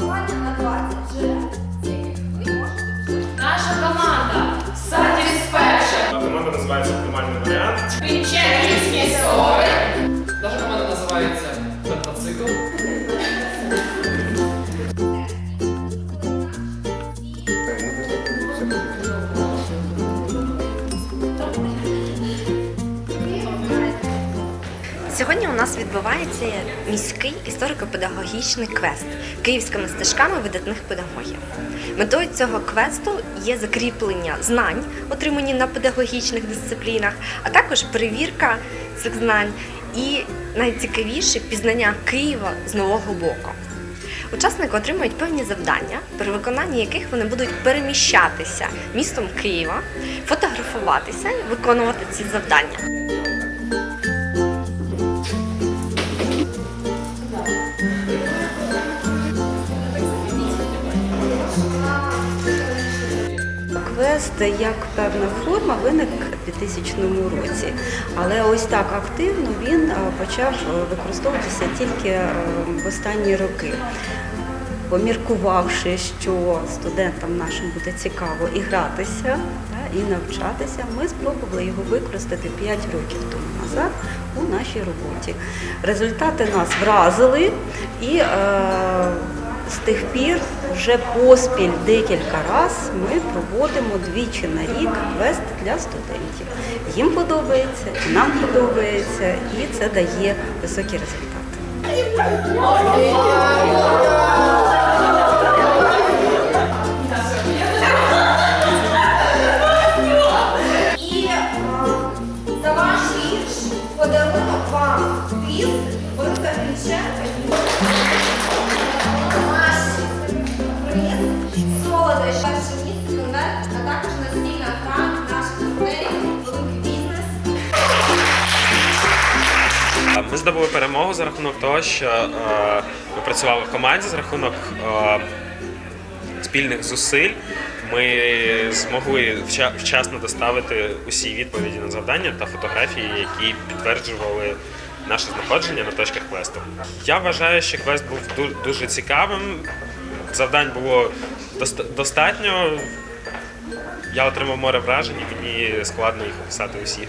我帮 відбувається міський історико-педагогічний квест київськими стежками видатних педагогів. Метою цього квесту є закріплення знань, отримані на педагогічних дисциплінах, а також перевірка цих знань і найцікавіше пізнання Києва з нового боку. Учасники отримують певні завдання, при виконанні яких вони будуть переміщатися містом Києва, фотографуватися виконувати ці завдання. Квест як певна форма виник у 2000 році, але ось так активно він е, почав е, використовуватися тільки е, в останні роки. Поміркувавши, що студентам нашим буде цікаво і гратися, та, і навчатися, ми спробували його використати 5 років тому назад у нашій роботі. Результати нас вразили і е, тих пір вже поспіль декілька разів ми проводимо двічі на рік квест для студентів. Їм подобається, нам подобається, і це дає високі результати. Е, подарунок вам квіз Бориса Гринченка. Приз, солодощ, перше місце, конверт, а також настільна гра наших партнерів «Великий бізнес». Ми здобули перемогу за рахунок того, що е, ми працювали в команді за рахунок е, спільних зусиль. Ми змогли вча- вчасно доставити усі відповіді на завдання та фотографії, які підтверджували наше знаходження на точках квесту. Я вважаю, що квест був дуже цікавим. Завдань було доста- достатньо. Я отримав море вражень, і мені складно їх описати усі.